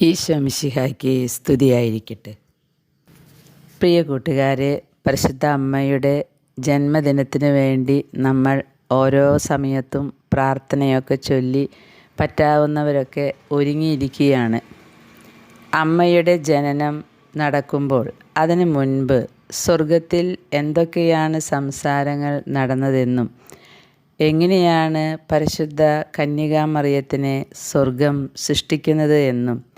ഈശോ മിശിഹായ്ക്ക് സ്തുതിയായിരിക്കട്ടെ. പ്രിയ കൂട്ടുകാരെ പരിശുദ്ധ അമ്മയുടെ ജന്മദിനത്തിന് വേണ്ടി നമ്മൾ ഓരോ സമയത്തും പ്രാർത്ഥനയൊക്കെ ചൊല്ലി പറ്റാവുന്നവരൊക്കെ ഒരുങ്ങിയിരിക്കുകയാണ്. അമ്മയുടെ ജനനം നടക്കുമ്പോൾ അതിനു മുൻപ് സ്വർഗത്തിൽ എന്തൊക്കെയാണ് സംസാരങ്ങൾ നടന്നതെന്നും എങ്ങനെയാണ് പരിശുദ്ധ കന്യകാമറിയത്തിനെ സ്വർഗം സൃഷ്ടിക്കുന്നത് എന്നും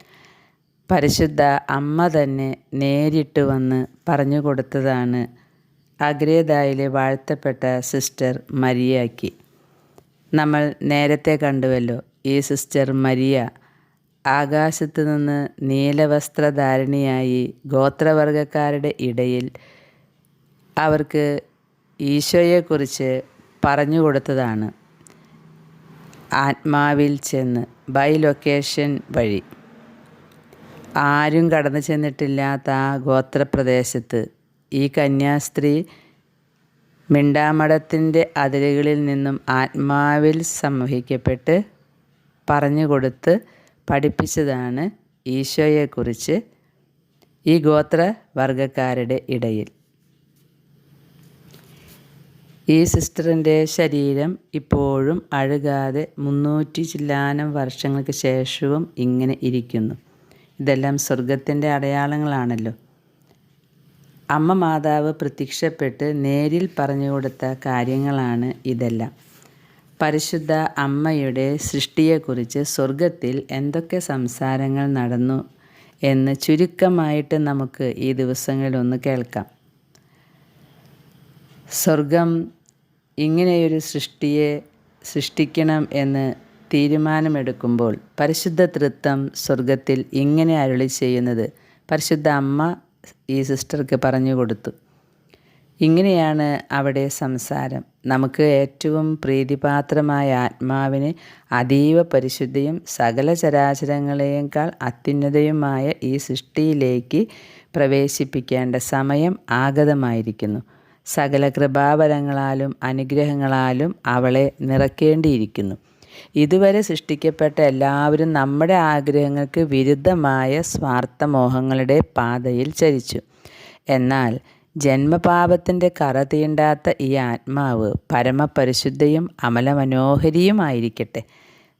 പരിശുദ്ധ അമ്മ തന്നെ നേരിട്ട് വന്ന് പറഞ്ഞു കൊടുത്തതാണ് അഗ്രേദായിലെ വാഴ്ത്തപ്പെട്ട സിസ്റ്റർ മരിയയ്ക്ക്. നമ്മൾ നേരത്തെ കണ്ടുവല്ലോ ഈ സിസ്റ്റർ മരിയ ആകാശത്തു നിന്ന് നീലവസ്ത്രധാരിണിയായി ഗോത്രവർഗക്കാരുടെ ഇടയിൽ അവർക്ക് ഈശോയെക്കുറിച്ച് പറഞ്ഞു കൊടുത്തതാണ്. ആത്മാവിൽ ചെന്ന് ബൈ ലൊക്കേഷൻ വഴി. ആരും കടന്നു ചെന്നിട്ടില്ലാത്ത ആ ഗോത്രപ്രദേശത്ത് ഈ കന്യാസ്ത്രീ മിണ്ടാമഠത്തിന്റെ അതിരുകളിൽ നിന്നും ആത്മാവിൽ സംവഹിക്കപ്പെട്ട് പറഞ്ഞു കൊടുത്ത് പഠിപ്പിച്ചതാണ് ഈശോയെക്കുറിച്ച് ഈ ഗോത്ര വർഗക്കാരുടെ ഇടയിൽ. ഈ സിസ്റ്ററിന്റെ ശരീരം ഇപ്പോഴും അഴുകാതെ മുന്നൂറ്റി ചില്ലാനം വർഷങ്ങൾക്ക് ശേഷവും ഇങ്ങനെ ഇരിക്കുന്നു. ഇതെല്ലാം സ്വർഗത്തിന്റെ അടയാളങ്ങളാണല്ലോ. അമ്മ മാതാവ് പ്രത്യക്ഷപ്പെട്ട് നേരിൽ പറഞ്ഞു കൊടുത്ത കാര്യങ്ങളാണ് ഇതെല്ലാം. പരിശുദ്ധ അമ്മയുടെ സൃഷ്ടിയെക്കുറിച്ച് സ്വർഗത്തിൽ എന്തൊക്കെ സംസാരങ്ങൾ നടന്നു എന്ന് ചുരുക്കമായിട്ട് നമുക്ക് ഈ ദിവസങ്ങളിലൊന്ന് കേൾക്കാം. സ്വർഗം ഇങ്ങനെയൊരു സൃഷ്ടിയെ സൃഷ്ടിക്കണം എന്ന് തീരുമാനമെടുക്കുമ്പോൾ പരിശുദ്ധ തൃത്വം സ്വർഗത്തിൽ ഇങ്ങനെ അരുളി ചെയ്യുന്നത് പരിശുദ്ധ അമ്മ ഈ സിസ്റ്റർക്ക് പറഞ്ഞു കൊടുത്തു. ഇങ്ങനെയാണ് അവിടെ സംസാരം. നമുക്ക് ഏറ്റവും പ്രീതിപാത്രമായ ആത്മാവിന് അതീവ പരിശുദ്ധിയും സകല ചരാചരങ്ങളെയേക്കാൾ അത്യുന്നതയുമായ ഈ സൃഷ്ടിയിലേക്ക് പ്രവേശിപ്പിക്കേണ്ട സമയം ആഗതമായിരിക്കുന്നു. സകല കൃപാവരങ്ങളാലും അനുഗ്രഹങ്ങളാലും അവളെ നിറക്കേണ്ടിയിരിക്കുന്നു. ഇതുവരെ സൃഷ്ടിക്കപ്പെട്ട എല്ലാവരും നമ്മുടെ ആഗ്രഹങ്ങൾക്ക് വിരുദ്ധമായ സ്വാർത്ഥമോഹങ്ങളുടെ പാതയിൽ ചരിച്ചു. എന്നാൽ ജന്മപാപത്തിന്റെ കറ തീണ്ടാത്ത ഈ ആത്മാവ് പരമപരിശുദ്ധയും അമലമനോഹരിയുമായിരിക്കട്ടെ.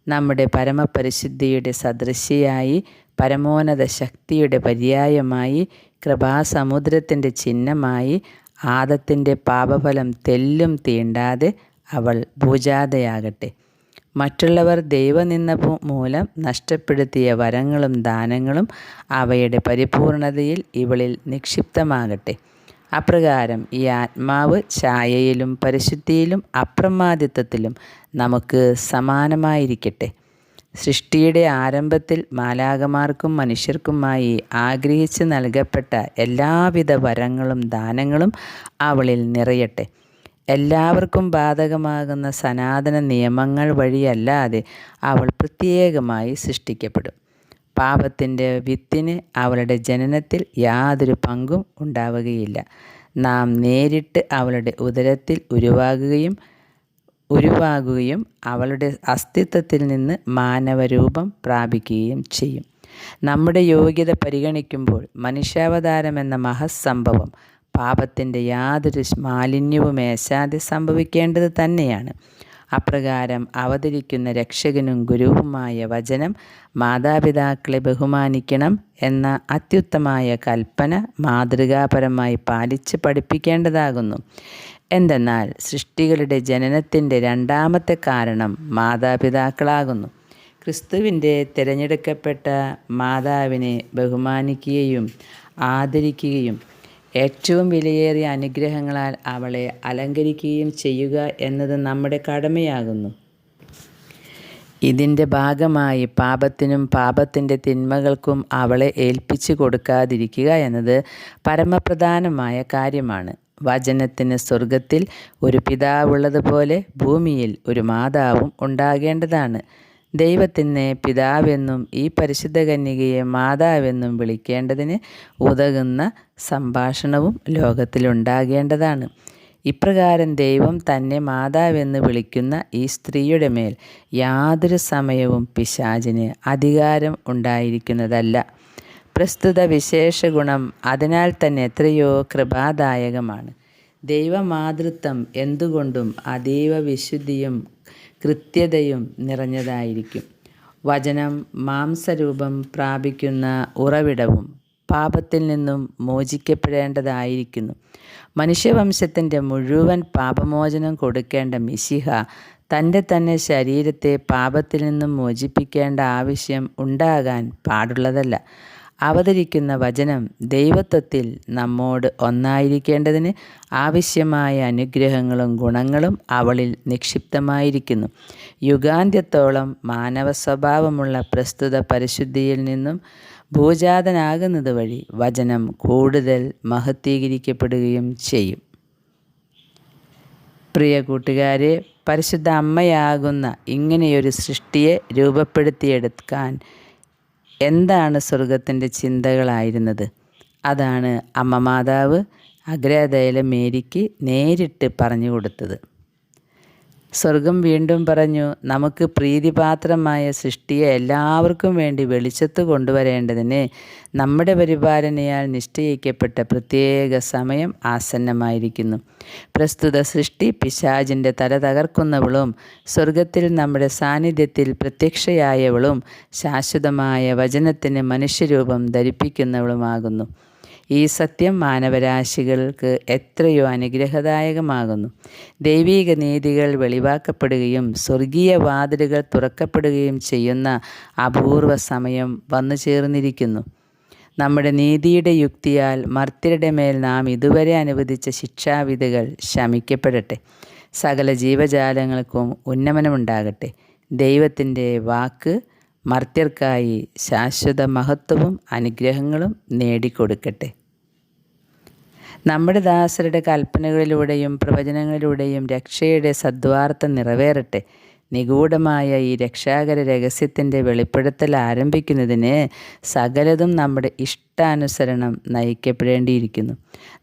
നമ്മുടെ പരമപരിശുദ്ധിയുടെ സദൃശ്യയായി പരമോന്നത ശക്തിയുടെ പര്യായമായി കൃപാസമുദ്രത്തിന്റെ ചിഹ്നമായി ആദത്തിന്റെ പാപഫലം തെല്ലും തീണ്ടാതെ അവൾ പൂജാതയാകട്ടെ മറ്റുള്ളവർ ദൈവനിന്ന മൂലം നഷ്ടപ്പെടുത്തിയ വരങ്ങളും ദാനങ്ങളും അവയുടെ പരിപൂർണതയിൽ ഇവളിൽ നിക്ഷിപ്തമാകട്ടെ. അപ്രകാരം ഈ ആത്മാവ് ഛായയിലും പരിശുദ്ധിയിലും അപ്രമാദിത്വത്തിലും നമുക്ക് സമാനമായിരിക്കട്ടെ. സൃഷ്ടിയുടെ ആരംഭത്തിൽ മാലാകമാർക്കും മനുഷ്യർക്കുമായി ആഗ്രഹിച്ച് നൽകപ്പെട്ട എല്ലാവിധ വരങ്ങളും ദാനങ്ങളും അവളിൽ നിറയട്ടെ. എല്ലാവർക്കും ബാധകമാകുന്ന സനാതന നിയമങ്ങൾ വഴിയല്ലാതെ അവൾ പ്രത്യേകമായി സൃഷ്ടിക്കപ്പെടും. പാപത്തിന്റെ വിത്തിന് അവളുടെ ജനനത്തിൽ യാതൊരു പങ്കും ഉണ്ടാവുകയില്ല. നാം നേരിട്ട് അവളുടെ ഉദരത്തിൽ ഉരുവാകുകയും ഉരുവാകുകയും അവളുടെ അസ്തിത്വത്തിൽ നിന്ന് മാനവരൂപം പ്രാപിക്കുകയും ചെയ്യും. നമ്മുടെ യോഗ്യത പരിഗണിക്കുമ്പോൾ മനുഷ്യാവതാരം എന്ന മഹസ്സംഭവം പാപത്തിന്റെ യാതൊരു മാലിന്യവും ഏശാതെ സംഭവിക്കേണ്ടത് തന്നെയാണ്. അപ്രകാരം അവതരിക്കുന്ന രക്ഷകനും ഗുരുവുമായ വചനം മാതാപിതാക്കളെ ബഹുമാനിക്കണം എന്ന അത്യുത്തമായ കൽപ്പന മാതൃകാപരമായി പാലിച്ച് പഠിപ്പിക്കേണ്ടതാകുന്നു. എന്തെന്നാൽ സൃഷ്ടികളുടെ ജനനത്തിന്റെ രണ്ടാമത്തെ കാരണം മാതാപിതാക്കളാകുന്നു. ക്രിസ്തുവിന്റെ തിരഞ്ഞെടുക്കപ്പെട്ട മാതാവിനെ ബഹുമാനിക്കുകയും ആദരിക്കുകയും ഏറ്റവും വിലയേറിയ അനുഗ്രഹങ്ങളാൽ അവളെ അലങ്കരിക്കുകയും ചെയ്യുക എന്നത് നമ്മുടെ കടമയാകുന്നു. ഇതിന്റെ ഭാഗമായി പാപത്തിനും പാപത്തിന്റെ തിന്മകൾക്കും അവളെ ഏൽപ്പിച്ചു കൊടുക്കാതിരിക്കുക എന്നത് പരമപ്രധാനമായ കാര്യമാണ്. വചനത്തിന് സ്വർഗത്തിൽ ഒരു പിതാവുള്ളതുപോലെ ഭൂമിയിൽ ഒരു മാതാവും ഉണ്ടാകേണ്ടതാണ്. ദൈവത്തിനെ പിതാവെന്നും ഈ പരിശുദ്ധ കന്യകയെ മാതാവെന്നും വിളിക്കേണ്ടതിന് ഉതകുന്ന സംഭാഷണവും ലോകത്തിലുണ്ടാകേണ്ടതാണ്. ഇപ്രകാരം ദൈവം തന്നെ മാതാവെന്ന് വിളിക്കുന്ന ഈ സ്ത്രീയുടെ മേൽ യാതൊരു സമയവും പിശാചിന് അധികാരം ഉണ്ടായിരിക്കുന്നതല്ല. പ്രസ്തുത വിശേഷ ഗുണം അതിനാൽ തന്നെ എത്രയോ കൃപാദായകമാണ്. ദൈവമാതൃത്വം എന്തുകൊണ്ടും അതീവ വിശുദ്ധിയും കൃത്യതയും നിറഞ്ഞതായിരിക്കും. വചനം മാംസരൂപം പ്രാപിക്കുന്ന ഉറവിടവും പാപത്തിൽ നിന്നും മോചിക്കപ്പെടേണ്ടതായിരിക്കുന്നു. മനുഷ്യവംശത്തിന്റെ മുഴുവൻ പാപമോചനം കൊടുക്കേണ്ട മിശിഹ തന്റെ തന്നെ ശരീരത്തെ പാപത്തിൽ നിന്നും മോചിപ്പിക്കേണ്ട ആവശ്യം ഉണ്ടാകാൻ പാടുള്ളതല്ല. അവതരിക്കുന്ന വചനം ദൈവത്വത്തിൽ നമ്മോട് ഒന്നായിരിക്കേണ്ടതിന് ആവശ്യമായ അനുഗ്രഹങ്ങളും ഗുണങ്ങളും അവളിൽ നിക്ഷിപ്തമായിരിക്കുന്നു. യുഗാന്ത്യത്തോളം മാനവ സ്വഭാവമുള്ള പ്രസ്തുത പരിശുദ്ധിയിൽ നിന്നും ഭൂജാതനാകുന്നത് വഴി വചനം കൂടുതൽ മഹത്വീകരിക്കപ്പെടുകയും ചെയ്യും. പ്രിയ കൂട്ടുകാരെ പരിശുദ്ധ അമ്മയാകുന്ന ഇങ്ങനെയൊരു സൃഷ്ടിയെ രൂപപ്പെടുത്തിയെടുക്കാൻ എന്താണ് സ്വർഗത്തിന്റെ ചിന്തകളായിരുന്നത്? അതാണ് അമ്മ മാതാവ് അഗ്രഹതയിലെ മേരിക്ക് നേരിട്ട് പറഞ്ഞു കൊടുത്തത്. സ്വർഗം വീണ്ടും പറഞ്ഞു നമുക്ക് പ്രീതിപാത്രമായ സൃഷ്ടിയെ എല്ലാവർക്കും വേണ്ടി വെളിച്ചത്ത് കൊണ്ടുവരേണ്ടതിന് നമ്മുടെ പരിപാലനയാൽ നിശ്ചയിക്കപ്പെട്ട പ്രത്യേക സമയം ആസന്നമായിരിക്കുന്നു. പ്രസ്തുത സൃഷ്ടി പിശാജിന്റെ തല തകർക്കുന്നവളും സ്വർഗത്തിൽ നമ്മുടെ സാന്നിധ്യത്തിൽ പ്രത്യക്ഷയായവളും ശാശ്വതമായ വചനത്തിന് മനുഷ്യരൂപം ധരിപ്പിക്കുന്നവളുമാകുന്നു. ഈ സത്യം മാനവരാശികൾക്ക് എത്രയോ അനുഗ്രഹദായകമാകുന്നു. ദൈവീക നീതികൾ വെളിവാക്കപ്പെടുകയും സ്വർഗീയ വാതിലുകൾ തുറക്കപ്പെടുകയും ചെയ്യുന്ന അപൂർവ സമയം വന്നു ചേർന്നിരിക്കുന്നു. നമ്മുടെ നീതിയുടെ യുക്തിയാൽ മർത്യരുടെ മേൽ നാം ഇതുവരെ അനുവദിച്ച ശിക്ഷാവിധികൾ ശമിക്കപ്പെടട്ടെ. സകല ജീവജാലങ്ങൾക്കും ഉന്നമനമുണ്ടാകട്ടെ. ദൈവത്തിന്റെ വാക്ക് മർത്യർക്കായി ശാശ്വത മഹത്വവും അനുഗ്രഹങ്ങളും നേടിക്കൊടുക്കട്ടെ. നമ്മുടെ ദാസരുടെ കൽപ്പനകളിലൂടെയും പ്രവചനങ്ങളിലൂടെയും രക്ഷയുടെ സദ്വാർത്ത നിറവേറട്ടെ. നിഗൂഢമായ ഈ രക്ഷാകര രഹസ്യത്തിന്റെ വെളിപ്പെടുത്തൽ ആരംഭിക്കുന്നതിന് സകലതും നമ്മുടെ ഇഷ്ടാനുസരണം നയിക്കപ്പെടേണ്ടിയിരിക്കുന്നു.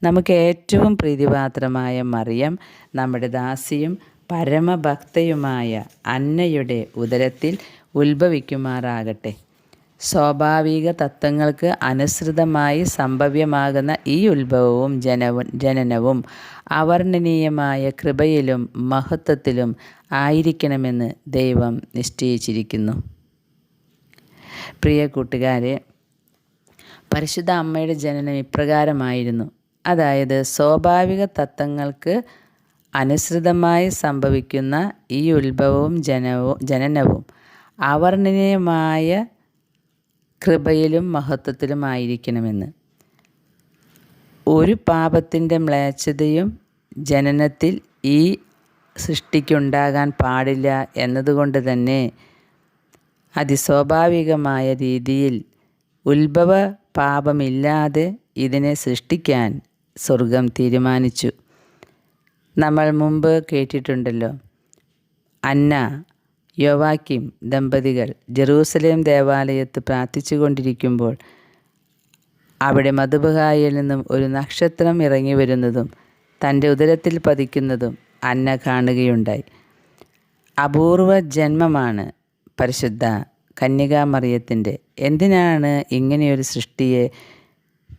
നമുക്ക് ഏറ്റവും പ്രീതിപാത്രമായ മറിയം നമ്മുടെ ദാസിയും പരമഭക്തയുമായ അന്നയുടെ ഉദരത്തിൽ ഉത്ഭവിക്കുമാറാകട്ടെ. സ്വാഭാവിക തത്വങ്ങൾക്ക് അനുസൃതമായി സംഭവ്യമാകുന്ന ഈ ഉത്ഭവവും ജനവും ജനനവും അവർണനീയമായ കൃപയിലും മഹത്വത്തിലും ആയിരിക്കണമെന്ന് ദൈവം നിശ്ചയിച്ചിരിക്കുന്നു. പ്രിയ കൂട്ടുകാരെ പരിശുദ്ധ അമ്മയുടെ ജനനം ഇപ്രകാരമായിരുന്നു. അതായത് സ്വാഭാവിക തത്വങ്ങൾക്ക് അനുസൃതമായി സംഭവിക്കുന്ന ഈ ഉത്ഭവവും ജനവും ജനനവും അവർണനീയമായ കൃപയിലും മഹത്വത്തിലുമായിരിക്കണമെന്ന്. ഒരു പാപത്തിന്റെ മ്ലേച്ഛതയും ജനനത്തിൽ ഈ സൃഷ്ടിക്കുണ്ടാകാൻ പാടില്ല എന്നതുകൊണ്ട് തന്നെ അതിസ്വാഭാവികമായ രീതിയിൽ ഉത്ഭവ പാപമില്ലാതെ ഇതിനെ സൃഷ്ടിക്കാൻ സ്വർഗം തീരുമാനിച്ചു. നമ്മൾ മുമ്പ് കേട്ടിട്ടുണ്ടല്ലോ അന്ന യോവാക്കിം ദമ്പതികൾ ജെറൂസലേം ദേവാലയത്ത് പ്രാർത്ഥിച്ചു കൊണ്ടിരിക്കുമ്പോൾ അവിടെ മധുബഹായിൽ നിന്നും ഒരു നക്ഷത്രം ഇറങ്ങി വരുന്നതും തന്റെ ഉദരത്തിൽ പതിക്കുന്നതും അന്ന കാണുകയുണ്ടായി. അപൂർവ ജന്മമാണ് പരിശുദ്ധ കന്യകാമറിയത്തിന്റെ. എന്തിനാണ് ഇങ്ങനെയൊരു സൃഷ്ടിയെ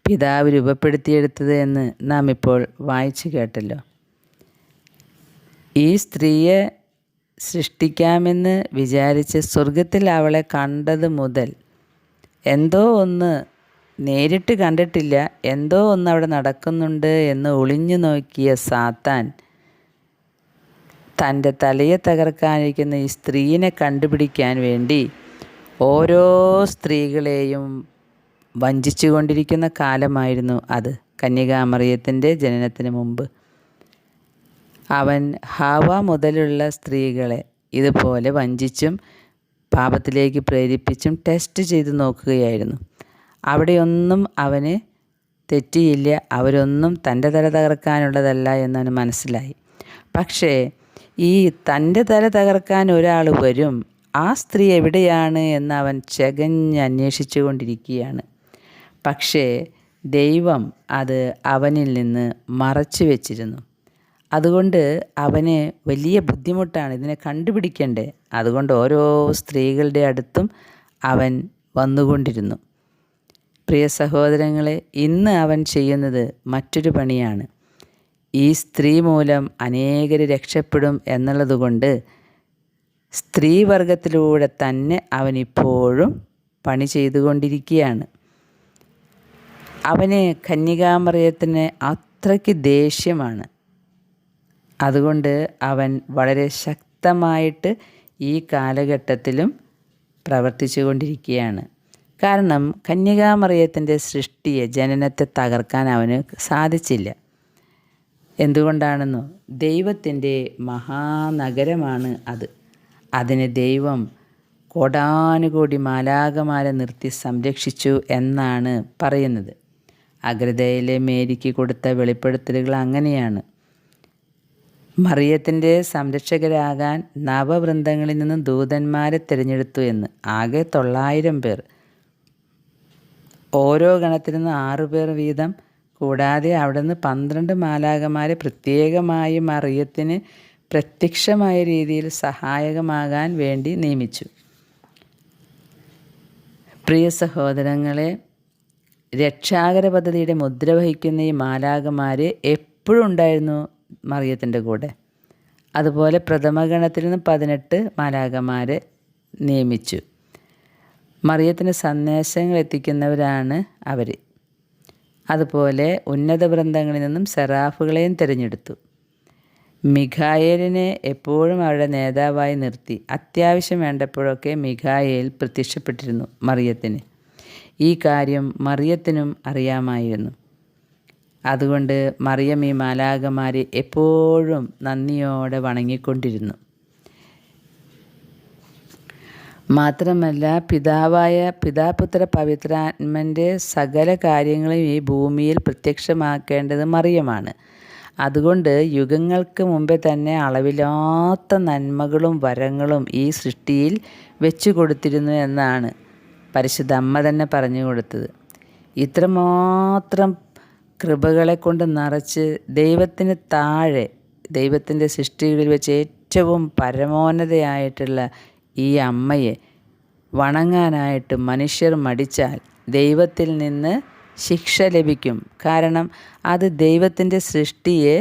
പിതാവ് രൂപപ്പെടുത്തിയെടുത്തത് എന്ന് നാം ഇപ്പോൾ വായിച്ചു കേട്ടല്ലോ. ഈ സ്ത്രീയെ സൃഷ്ടിക്കാമെന്ന് വിചാരിച്ച് സ്വർഗത്തിൽ അവളെ കണ്ടത് മുതൽ എന്തോ ഒന്ന് നേരിട്ട് കണ്ടിട്ടില്ല എന്തോ ഒന്ന് അവിടെ നടക്കുന്നുണ്ട് എന്ന് ഒളിഞ്ഞു നോക്കിയ സാത്താൻ തന്റെ തലയെ തകർക്കാനിരിക്കുന്ന ഈ സ്ത്രീനെ കണ്ടുപിടിക്കാൻ വേണ്ടി ഓരോ സ്ത്രീകളെയും വഞ്ചിച്ചു കൊണ്ടിരിക്കുന്ന കാലമായിരുന്നു അത്. കന്യകാമറിയത്തിന്റെ ജനനത്തിന് മുമ്പ്. അവൻ ഹാവ മുതലുള്ള സ്ത്രീകളെ ഇതുപോലെ വഞ്ചിച്ചും പാപത്തിലേക്ക് പ്രേരിപ്പിച്ചും ടെസ്റ്റ് ചെയ്ത് നോക്കുകയായിരുന്നു. അവിടെയൊന്നും അവന് തെറ്റിയില്ല. അവരൊന്നും തന്റെ തല തകർക്കാനുള്ളതല്ല എന്നവന് മനസ്സിലായി. പക്ഷേ ഈ തന്റെ തല തകർക്കാൻ ഒരാൾ വരും. ആ സ്ത്രീ എവിടെയാണ് എന്ന് അവൻ ചകഞ്ഞ് അന്വേഷിച്ചു കൊണ്ടിരിക്കുകയാണ് പക്ഷേ ദൈവം അത് അവനിൽ നിന്ന് മറച്ചു വെച്ചിരുന്നു. അതുകൊണ്ട് അവന് വലിയ ബുദ്ധിമുട്ടാണ് ഇതിനെ കണ്ടുപിടിക്കണ്ടേ അതുകൊണ്ട് ഓരോ സ്ത്രീകളുടെ അടുത്തും അവൻ വന്നുകൊണ്ടിരുന്നു. പ്രിയ സഹോദരങ്ങളെ ഇന്ന് അവൻ ചെയ്യുന്നത് മറ്റൊരു പണിയാണ്. ഈ സ്ത്രീ മൂലം അനേകർ രക്ഷപ്പെടും എന്നുള്ളതുകൊണ്ട് സ്ത്രീവർഗത്തിലൂടെ തന്നെ അവൻ ഇപ്പോഴും പണി ചെയ്തുകൊണ്ടിരിക്കുകയാണ്. അവന് കന്യകാമറിയത്തിന് അത്രയ്ക്ക് ദേഷ്യമാണ്. അതുകൊണ്ട് അവൻ വളരെ ശക്തമായിട്ട് ഈ കാലഘട്ടത്തിലും പ്രവർത്തിച്ചു കൊണ്ടിരിക്കുകയാണ്. കാരണം കന്യകാമറിയത്തിന്റെ സൃഷ്ടിയെ ജനനത്തെ തകർക്കാൻ അവന് സാധിച്ചില്ല. എന്തുകൊണ്ടാണെന്നോ? ദൈവത്തിന്റെ മഹാനഗരമാണ് അത്. അതിനെ ദൈവം കോടാനുകോടി മാലാകമാരെ നിർത്തി സംരക്ഷിച്ചു എന്നാണ് പറയുന്നത്. അഗ്രതയിലെ മേരിക്ക് കൊടുത്ത വെളിപ്പെടുത്തലുകൾ അങ്ങനെയാണ്. മറിയത്തിന്റെ സംരക്ഷകരാകാൻ നവവൃന്ദങ്ങളിൽ നിന്നും ദൂതന്മാരെ തിരഞ്ഞെടുത്തു എന്ന് ആകെ തൊള്ളായിരം പേർ. ഓരോ ഗണത്തിൽ നിന്ന് ആറു പേർ വീതം. കൂടാതെ അവിടുന്ന് പന്ത്രണ്ട് മാലാകമാരെ പ്രത്യേകമായി മറിയത്തിന് പ്രത്യക്ഷമായ രീതിയിൽ സഹായകമാകാൻ വേണ്ടി നിയമിച്ചു. പ്രിയ സഹോദരങ്ങളെ രക്ഷാകര പദ്ധതിയുടെ മുദ്ര വഹിക്കുന്ന ഈ മാലാകമാരെ എപ്പോഴും ഉണ്ടായിരുന്നു? മറിയത്തിന്റെ കൂടെ. അതുപോലെ പ്രഥമഗണത്തിൽ നിന്ന് പതിനെട്ട് മാലാകമാരെ നിയമിച്ചു. മറിയത്തിന് സന്ദേശങ്ങൾ എത്തിക്കുന്നവരാണ് അവർ അതുപോലെ ഉന്നത വൃന്ദങ്ങളിൽ നിന്നും സെറാഫുകളെയും തിരഞ്ഞെടുത്തു. മിഖായേലിനെ എപ്പോഴും അവരുടെ നേതാവായി നിർത്തി. അത്യാവശ്യം വേണ്ടപ്പോഴൊക്കെ മിഖായേൽ പ്രത്യക്ഷപ്പെട്ടിരുന്നു മറിയത്തിന്. ഈ കാര്യം മറിയത്തിനും അറിയാമായിരുന്നു. അതുകൊണ്ട് മറിയം ഈ മാലാകമാരെ എപ്പോഴും നന്ദിയോടെ വണങ്ങിക്കൊണ്ടിരുന്നു. മാത്രമല്ല പിതാവായ പിതാപുത്ര പവിത്രാത്മന്റെ സകല കാര്യങ്ങളും ഈ ഭൂമിയിൽ പ്രത്യക്ഷമാക്കേണ്ടത് മറിയമാണ്. അതുകൊണ്ട് യുഗങ്ങൾക്ക് മുമ്പേ തന്നെ അളവില്ലാത്ത നന്മകളും വരങ്ങളും ഈ സൃഷ്ടിയിൽ വെച്ചു കൊടുത്തിരുന്നു എന്നാണ് പരിശുദ്ധ അമ്മ തന്നെ പറഞ്ഞു കൊടുത്തത്. ഇത്രമാത്രം കൃപകളെ കൊണ്ട് നിറച്ച് ദൈവത്തിന് താഴെ ദൈവത്തിന്റെ സൃഷ്ടികളിൽ വെച്ച് ഏറ്റവും പരമോന്നതയായിട്ടുള്ള ഈ അമ്മയെ വണങ്ങാനായിട്ട് മനുഷ്യർ മടിച്ചാൽ ദൈവത്തിൽ നിന്ന് ശിക്ഷ ലഭിക്കും. കാരണം അത് ദൈവത്തിന്റെ സൃഷ്ടിയെ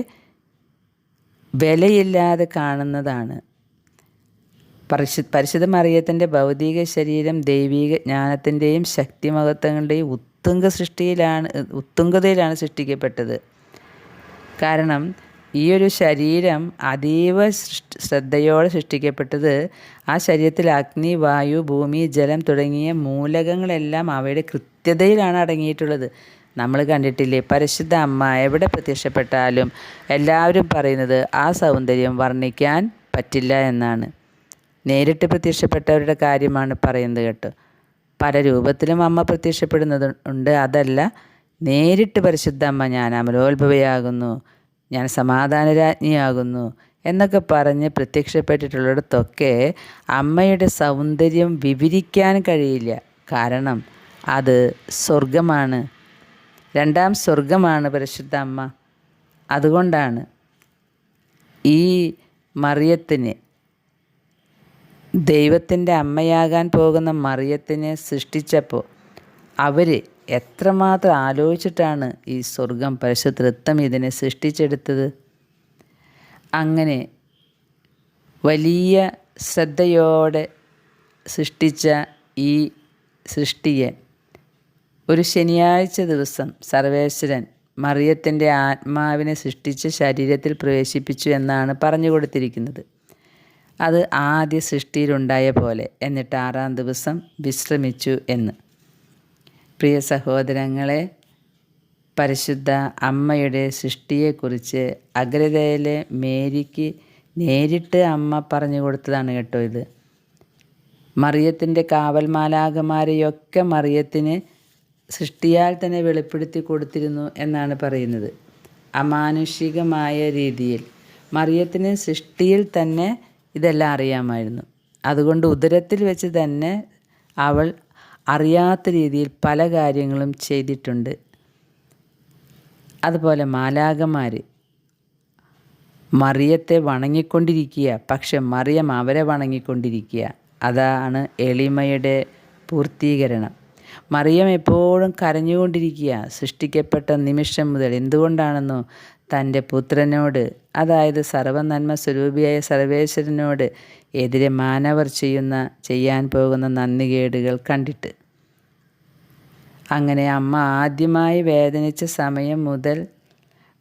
വിലയില്ലാതെ കാണുന്നതാണ്. പരിശു പരിശുദ്ധ മറിയത്തിന്റെ ഭൗതിക ശരീരം ദൈവിക ജ്ഞാനത്തിന്റെയും ശക്തിമഹത്വങ്ങളുടെയും ഉത്തുംഗ സൃഷ്ടിയിലാണ് ഉത്തുംഗതയിലാണ് സൃഷ്ടിക്കപ്പെട്ടത്. കാരണം ഈ ഒരു ശരീരം അതീവ ശ്രദ്ധയോടെ സൃഷ്ടിക്കപ്പെട്ടത് ആ ശരീരത്തിൽ അഗ്നി വായു ഭൂമി ജലം തുടങ്ങിയ മൂലകങ്ങളെല്ലാം അവയുടെ കൃത്യതയിലാണ് അടങ്ങിയിട്ടുള്ളത്. നമ്മൾ കണ്ടിട്ടില്ലേ പരിശുദ്ധ അമ്മ എവിടെ പ്രത്യക്ഷപ്പെട്ടാലും എല്ലാവരും പറയുന്നത് ആ സൗന്ദര്യം വർണിക്കാൻ പറ്റില്ല എന്നാണ്. നേരിട്ട് പ്രത്യക്ഷപ്പെട്ടവരുടെ കാര്യമാണ് പറയുന്നത് കേട്ടോ. പല രൂപത്തിലും അമ്മ പ്രത്യക്ഷപ്പെടുന്നത് ഉണ്ട്. അതല്ല നേരിട്ട് പരിശുദ്ധ അമ്മ ഞാൻ അമലോത്ഭവയാകുന്നു ഞാൻ സമാധാനരാജ്ഞിയാകുന്നു എന്നൊക്കെ പറഞ്ഞ് പ്രത്യക്ഷപ്പെട്ടിട്ടുള്ളിടത്തൊക്കെ അമ്മയുടെ സൗന്ദര്യം വിവരിക്കാൻ കഴിയില്ല. കാരണം അത് സ്വർഗമാണ് രണ്ടാം സ്വർഗമാണ് പരിശുദ്ധ അമ്മ. അതുകൊണ്ടാണ് ഈ മറിയത്തിന് ദൈവത്തിന്റെ അമ്മയാകാൻ പോകുന്ന മറിയത്തിനെ സൃഷ്ടിച്ചപ്പോൾ അവർ എത്രമാത്രം ആലോചിച്ചിട്ടാണ് ഈ സ്വർഗം പരിശുദ്ധൃത്തം ഇതിനെ സൃഷ്ടിച്ചെടുത്തത്? അങ്ങനെ വലിയ ശ്രദ്ധയോടെ സൃഷ്ടിച്ച ഈ സൃഷ്ടിയെ ഒരു ശനിയാഴ്ച ദിവസം സർവേശ്വരൻ മറിയത്തിന്റെ ആത്മാവിനെ സൃഷ്ടിച്ച് ശരീരത്തിൽ പ്രവേശിപ്പിച്ചു എന്നാണ് പറഞ്ഞു കൊടുത്തിരിക്കുന്നത്. അത് ആദ്യ സൃഷ്ടിയിലുണ്ടായ പോലെ. എന്നിട്ട് ആറാം ദിവസം വിശ്രമിച്ചു എന്ന്. പ്രിയ സഹോദരങ്ങളെ പരിശുദ്ധ അമ്മയുടെ സൃഷ്ടിയെക്കുറിച്ച് അഗ്രതയിലെ മേരിക്ക് നേരിട്ട് അമ്മ പറഞ്ഞു കൊടുത്തതാണ് കേട്ടോ ഇത്. മറിയത്തിന്റെ കാവൽമാലാകമാരെയൊക്കെ മറിയത്തിന് സൃഷ്ടിയാൽ തന്നെ വെളിപ്പെടുത്തി കൊടുത്തിരുന്നു എന്നാണ് പറയുന്നത്. അമാനുഷികമായ രീതിയിൽ. മറിയത്തിന് സൃഷ്ടിയിൽ തന്നെ ഇതെല്ലാം അറിയാമായിരുന്നു. അതുകൊണ്ട് ഉദരത്തിൽ വെച്ച് തന്നെ അവൾ അറിയാത്ത രീതിയിൽ പല കാര്യങ്ങളും ചെയ്തിട്ടുണ്ട്. അതുപോലെ മാലാകമാർ മറിയത്തെ വണങ്ങിക്കൊണ്ടിരിക്കുക പക്ഷെ മറിയം അവരെ വണങ്ങിക്കൊണ്ടിരിക്കുക. അതാണ് എളിമയുടെ പൂർത്തീകരണം. മറിയം എപ്പോഴും കരഞ്ഞുകൊണ്ടിരിക്കുക സൃഷ്ടിക്കപ്പെട്ട നിമിഷം മുതൽ എന്തുകൊണ്ടാണെന്നോ തന്റെ പുത്രനോട് അതായത് സർവനന്മ സ്വരൂപിയായ സർവേശ്വരനോട് എതിരെ മാനവർ ചെയ്യുന്ന ചെയ്യാൻ പോകുന്ന നന്ദികേടുകൾ കണ്ടിട്ട്. അങ്ങനെ അമ്മ ആദ്യമായി വേദനിച്ച സമയം മുതൽ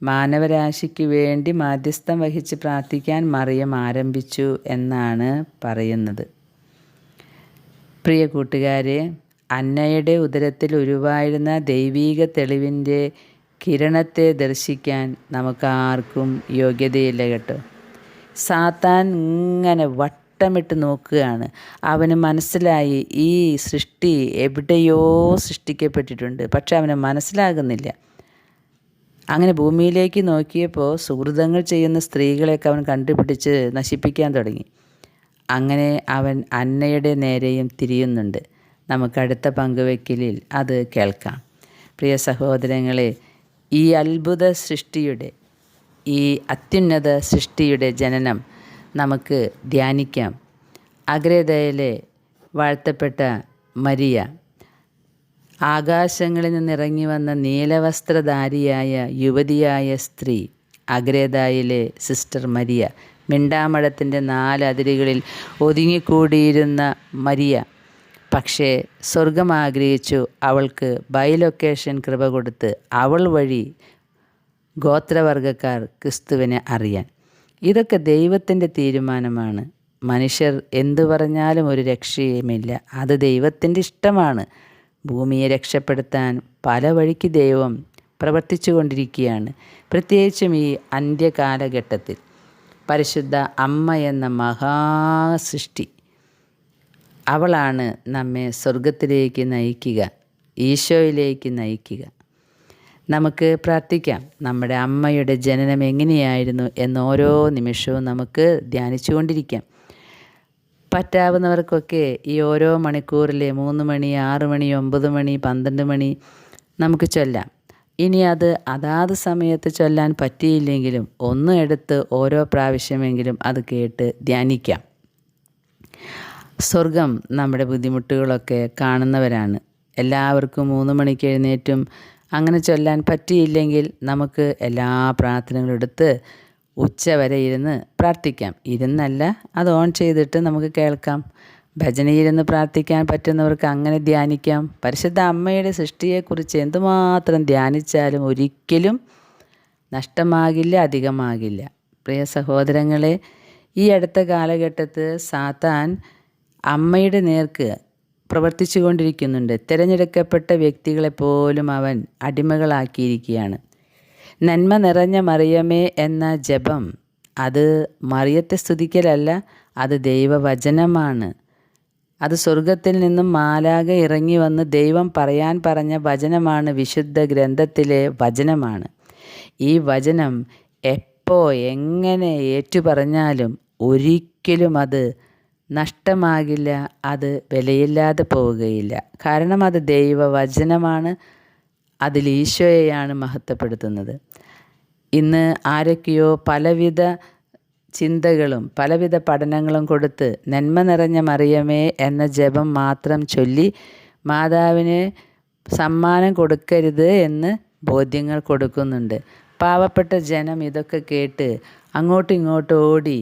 മാനവരാശിക്ക് വേണ്ടി മാധ്യസ്ഥം വഹിച്ച് പ്രാർത്ഥിക്കാൻ മറിയം ആരംഭിച്ചു എന്നാണ് പറയുന്നത്. പ്രിയ കൂട്ടുകാരെ അന്നയുടെ ഉദരത്തിൽ ഉരുവായിരുന്ന ദൈവീക തെളിവിന്റെ കിരണത്തെ ദർശിക്കാൻ നമുക്ക് ആർക്കും യോഗ്യതയില്ല കേട്ടോ. സാത്താൻ ഇങ്ങനെ വട്ടമിട്ട് നോക്കുകയാണ്. അവന് മനസ്സിലായി ഈ സൃഷ്ടി എവിടെയോ സൃഷ്ടിക്കപ്പെട്ടിട്ടുണ്ട്. പക്ഷെ അവന് മനസ്സിലാകുന്നില്ല. അങ്ങനെ ഭൂമിയിലേക്ക് നോക്കിയപ്പോൾ സുഹൃതങ്ങൾ ചെയ്യുന്ന സ്ത്രീകളെയൊക്കെ അവൻ കണ്ടുപിടിച്ച് നശിപ്പിക്കാൻ തുടങ്ങി. അങ്ങനെ അവൻ അന്നയുടെ നേരെയും തിരിയുന്നുണ്ട്. നമുക്ക് അടുത്ത പങ്കുവെക്കലിൽ അത് കേൾക്കാം. പ്രിയ സഹോദരങ്ങളെ ഈ അത്ഭുത സൃഷ്ടിയുടെ ഈ അത്യുന്നത സൃഷ്ടിയുടെ ജനനം നമുക്ക് ധ്യാനിക്കാം. അഗ്രതയിലെ വാഴ്ത്തപ്പെട്ട മരിയ ആകാശങ്ങളിൽ നിന്നിറങ്ങി വന്ന നീലവസ്ത്രധാരിയായ യുവതിയായ സ്ത്രീ അഗ്രേതായിലെ സിസ്റ്റർ മരിയ മിണ്ടാമഠത്തിന്റെ നാലതിരുകളിൽ ഒതുങ്ങിക്കൂടിയിരുന്ന മരിയ പക്ഷേ സ്വർഗം ആഗ്രഹിച്ചു അവൾക്ക് ബൈ ലൊക്കേഷൻ കൃപ കൊടുത്ത് അവൾ വഴി ഗോത്രവർഗക്കാർ ക്രിസ്തുവിനെ അറിയാൻ. ഇതൊക്കെ ദൈവത്തിന്റെ തീരുമാനമാണ്. മനുഷ്യർ എന്തു പറഞ്ഞാലും ഒരു രക്ഷയുമില്ല. അത് ദൈവത്തിന്റെ ഇഷ്ടമാണ്. ഭൂമിയെ രക്ഷപ്പെടുത്താൻ പല വഴിക്ക് ദൈവം പ്രവർത്തിച്ചു കൊണ്ടിരിക്കുകയാണ് പ്രത്യേകിച്ചും ഈ അന്ത്യകാലഘട്ടത്തിൽ. പരിശുദ്ധ അമ്മ എന്ന മഹാസൃഷ്ടി അവളാണ് നമ്മെ സ്വർഗത്തിലേക്ക് നയിക്കുക ഈശോയിലേക്ക് നയിക്കുക. നമുക്ക് പ്രാർത്ഥിക്കാം. നമ്മുടെ അമ്മയുടെ ജനനം എങ്ങനെയായിരുന്നു എന്ന് ഓരോ നിമിഷവും നമുക്ക് ധ്യാനിച്ചുകൊണ്ടിരിക്കാം. പറ്റാവുന്നവർക്കൊക്കെ ഈ ഓരോ മണിക്കൂറിലെ മൂന്ന് മണി ആറ് മണി ഒമ്പത് മണി പന്ത്രണ്ട് മണി നമുക്ക് ചൊല്ലാം. ഇനി അത് അതാത് സമയത്ത് ചൊല്ലാൻ പറ്റിയില്ലെങ്കിലും ഒന്ന് എടുത്ത് ഓരോ പ്രാവശ്യമെങ്കിലും അത് കേട്ട് ധ്യാനിക്കാം. സ്വർഗം നമ്മുടെ ബുദ്ധിമുട്ടുകളൊക്കെ കാണുന്നവരാണ്. എല്ലാവർക്കും മൂന്ന് മണിക്ക് എഴുന്നേറ്റും. അങ്ങനെ ചൊല്ലാൻ പറ്റിയില്ലെങ്കിൽ നമുക്ക് എല്ലാ പ്രാർത്ഥനകളും എടുത്ത് ഉച്ച വരെ ഇരുന്ന് പ്രാർത്ഥിക്കാം. ഇരുന്നല്ല അത് ഓൺ ചെയ്തിട്ട് നമുക്ക് കേൾക്കാം. ഭജനയിരുന്ന് പ്രാർത്ഥിക്കാൻ പറ്റുന്നവർക്ക് അങ്ങനെ ധ്യാനിക്കാം. പരിശുദ്ധ അമ്മയുടെ സൃഷ്ടിയെക്കുറിച്ച് എന്തുമാത്രം ധ്യാനിച്ചാലും ഒരിക്കലും നഷ്ടമാകില്ല അധികമാകില്ല. പ്രിയ സഹോദരങ്ങളെ ഈ അടുത്ത കാലഘട്ടത്ത് സാത്താൻ അമ്മയുടെ നേർക്ക് പ്രവർത്തിച്ചു കൊണ്ടിരിക്കുന്നുണ്ട് തിരഞ്ഞെടുക്കപ്പെട്ട വ്യക്തികളെപ്പോലും അവൻ അടിമകളാക്കിയിരിക്കുകയാണ്. നന്മ നിറഞ്ഞ മറിയമേ എന്ന ജപം അത് മറിയത്തെ സ്തുതിക്കലല്ല അത് ദൈവവചനമാണ്. അത് സ്വർഗത്തിൽ നിന്നും മാലാക ഇറങ്ങി വന്ന് ദൈവം പറയാൻ പറഞ്ഞ വചനമാണ് വിശുദ്ധ ഗ്രന്ഥത്തിലെ വചനമാണ്. ഈ വചനം എപ്പോ എങ്ങനെ ഏറ്റുപറഞ്ഞാലും ഒരിക്കലും അത് നഷ്ടമാകില്ല അത് വിലയില്ലാതെ പോവുകയില്ല. കാരണം അത് ദൈവവചനമാണ് അതിൽ ഈശോയെയാണ് മഹത്വപ്പെടുത്തുന്നത്. ഇന്ന് ആരൊക്കെയോ പലവിധ ചിന്തകളും പലവിധ പഠനങ്ങളും കൊടുത്ത് നന്മ നിറഞ്ഞ മറിയമേ എന്ന ജപം മാത്രം ചൊല്ലി മാതാവിന് സമ്മാനം കൊടുക്കരുത് എന്ന് ബോധ്യങ്ങൾ കൊടുക്കുന്നുണ്ട്. പാവപ്പെട്ട ജനം ഇതൊക്കെ കേട്ട് അങ്ങോട്ടും ഇങ്ങോട്ടും ഓടി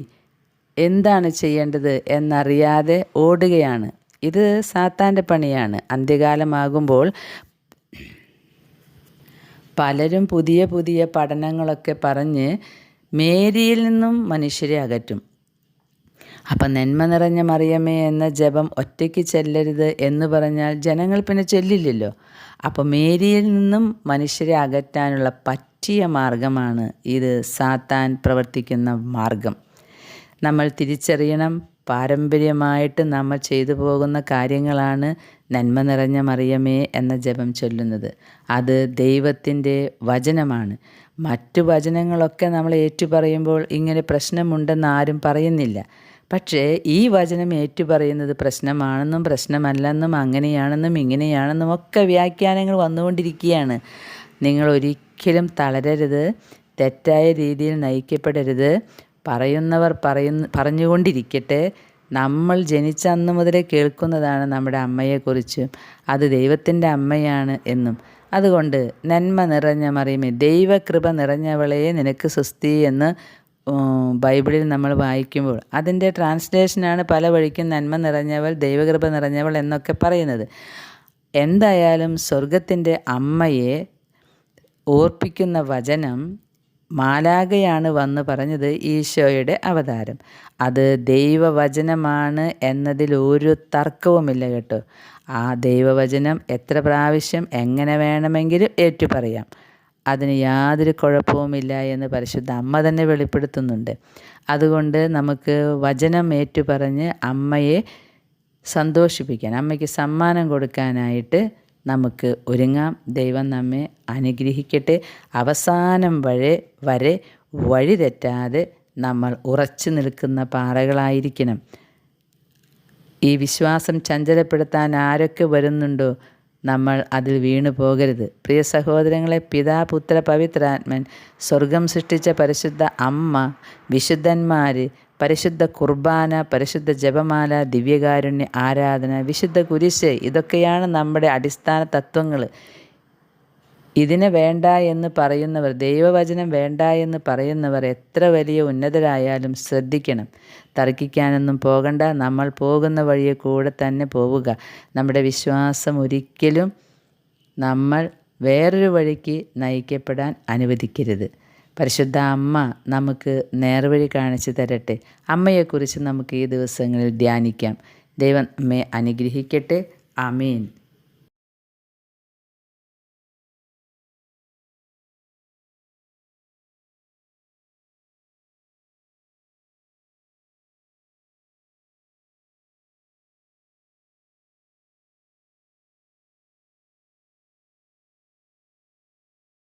എന്താണ് ചെയ്യേണ്ടത് എന്നറിയാതെ ഓടുകയാണ്. ഇത് സാത്താന്റെ പണിയാണ്. അന്ത്യകാലമാകുമ്പോൾ പലരും പുതിയ പുതിയ പഠനങ്ങളൊക്കെ പറഞ്ഞ് മേരിയിൽ നിന്നും മനുഷ്യരെ അകറ്റും. അപ്പം നന്മ നിറഞ്ഞ മറിയമേ എന്ന ജപം ഒറ്റയ്ക്ക് ചെല്ലരുത് എന്ന് പറഞ്ഞാൽ ജനങ്ങൾ പിന്നെ ചെല്ലില്ലല്ലോ. അപ്പോൾ മേരിയിൽ നിന്നും മനുഷ്യരെ അകറ്റാനുള്ള പറ്റിയ മാർഗമാണ് ഇത് സാത്താൻ പ്രവർത്തിക്കുന്ന മാർഗം. നമ്മൾ തിരിച്ചറിയണം. പാരമ്പര്യമായിട്ട് നമ്മൾ ചെയ്തു പോകുന്ന കാര്യങ്ങളാണ് നന്മ നിറഞ്ഞ മറിയമേ എന്ന ജപം ചൊല്ലുന്നത്. അത് ദൈവത്തിന്റെ വചനമാണ്. മറ്റു വചനങ്ങളൊക്കെ നമ്മൾ ഏറ്റുപറയുമ്പോൾ ഇങ്ങനെ പ്രശ്നമുണ്ടെന്ന് ആരും പറയുന്നില്ല. പക്ഷേ ഈ വചനം ഏറ്റുപറയുന്നത് പ്രശ്നമാണെന്നും പ്രശ്നമല്ലെന്നും അങ്ങനെയാണെന്നും ഇങ്ങനെയാണെന്നും ഒക്കെ വ്യാഖ്യാനങ്ങൾ വന്നുകൊണ്ടിരിക്കുകയാണ്. നിങ്ങൾ ഒരിക്കലും തളരരുത്. തെറ്റായ രീതിയിൽ നയിക്കപ്പെടരുത്. പറയുന്നവർ പറയുന്ന പറഞ്ഞുകൊണ്ടിരിക്കട്ടെ. നമ്മൾ ജനിച്ച അന്ന് മുതലേ കേൾക്കുന്നതാണ് നമ്മുടെ അമ്മയെക്കുറിച്ചും അത് ദൈവത്തിന്റെ അമ്മയാണ് എന്നും. അതുകൊണ്ട് നന്മ നിറഞ്ഞ മറിയമേ ദൈവകൃപ നിറഞ്ഞവളെ നിനക്ക് സുസ്തി എന്ന് ബൈബിളിൽ നമ്മൾ വായിക്കുമ്പോൾ. അതിന്റെ ട്രാൻസ്ലേഷനാണ് പല വഴിക്കും നന്മ നിറഞ്ഞവൾ ദൈവകൃപ നിറഞ്ഞവൾ എന്നൊക്കെ പറയുന്നത്. എന്തായാലും സ്വർഗത്തിന്റെ അമ്മയെ ഓർപ്പിക്കുന്ന വചനം മാലാകയാണ് വന്ന് പറഞ്ഞത് ഈശോയുടെ അവതാരം. അത് ദൈവവചനമാണ് എന്നതിൽ ഒരു തർക്കവുമില്ല കേട്ടോ. ആ ദൈവവചനം എത്ര പ്രാവശ്യം എങ്ങനെ വേണമെങ്കിലും ഏറ്റുപറയാം. അതിന് യാതൊരു കുഴപ്പവുമില്ല എന്ന് പരിശുദ്ധ അമ്മ തന്നെ വെളിപ്പെടുത്തുന്നുണ്ട്. അതുകൊണ്ട് നമുക്ക് വചനം ഏറ്റുപറഞ്ഞ് അമ്മയെ സന്തോഷിപ്പിക്കാൻ അമ്മയ്ക്ക് സമ്മാനം കൊടുക്കാനായിട്ട് നമുക്ക് ഒരുങ്ങാം. ദൈവം നമ്മെ അനുഗ്രഹിക്കട്ടെ. അവസാനം വരെ വരെ വഴി തെറ്റാതെ നമ്മൾ ഉറച്ചു നിൽക്കുന്ന പാറകളായിരിക്കണം. ഈ വിശ്വാസം ചഞ്ചലപ്പെടുത്താൻ ആരൊക്കെ വരുന്നുണ്ടോ? നമ്മൾ അതിൽ വീണു പോകരുത്. പ്രിയ സഹോദരങ്ങളെ പിതാ പുത്ര പവിത്രാത്മൻ സ്വർഗം സൃഷ്ടിച്ച പരിശുദ്ധ അമ്മ വിശുദ്ധന്മാർ പരിശുദ്ധ കുർബാന പരിശുദ്ധ ജപമാല ദിവ്യകാരുണ്യ ആരാധന വിശുദ്ധ കുരിശ് ഇതൊക്കെയാണ് നമ്മുടെ അടിസ്ഥാന തത്വങ്ങൾ ഇതിനെ വേണ്ട എന്ന് പറയുന്നവർ ദൈവവചനം വേണ്ട എന്ന് പറയുന്നവർ എത്ര വലിയ ഉന്നതരായാലും ശ്രദ്ധിക്കണം. തർക്കിക്കാനൊന്നും പോകണ്ട. നമ്മൾ പോകുന്ന വഴിയെ കൂടെ തന്നെ പോവുക. നമ്മുടെ വിശ്വാസം ഒരിക്കലും നമ്മൾ വേറൊരു വഴിക്ക് നയിക്കപ്പെടാൻ അനുവദിക്കരുത്. പരിശുദ്ധ അമ്മ നമുക്ക് നേർവഴി കാണിച്ചു തരട്ടെ. അമ്മയെക്കുറിച്ച് നമുക്ക് ഈ ദിവസങ്ങളിൽ ധ്യാനിക്കാം. ദൈവം അമ്മയെ അനുഗ്രഹിക്കട്ടെ. അമീൻ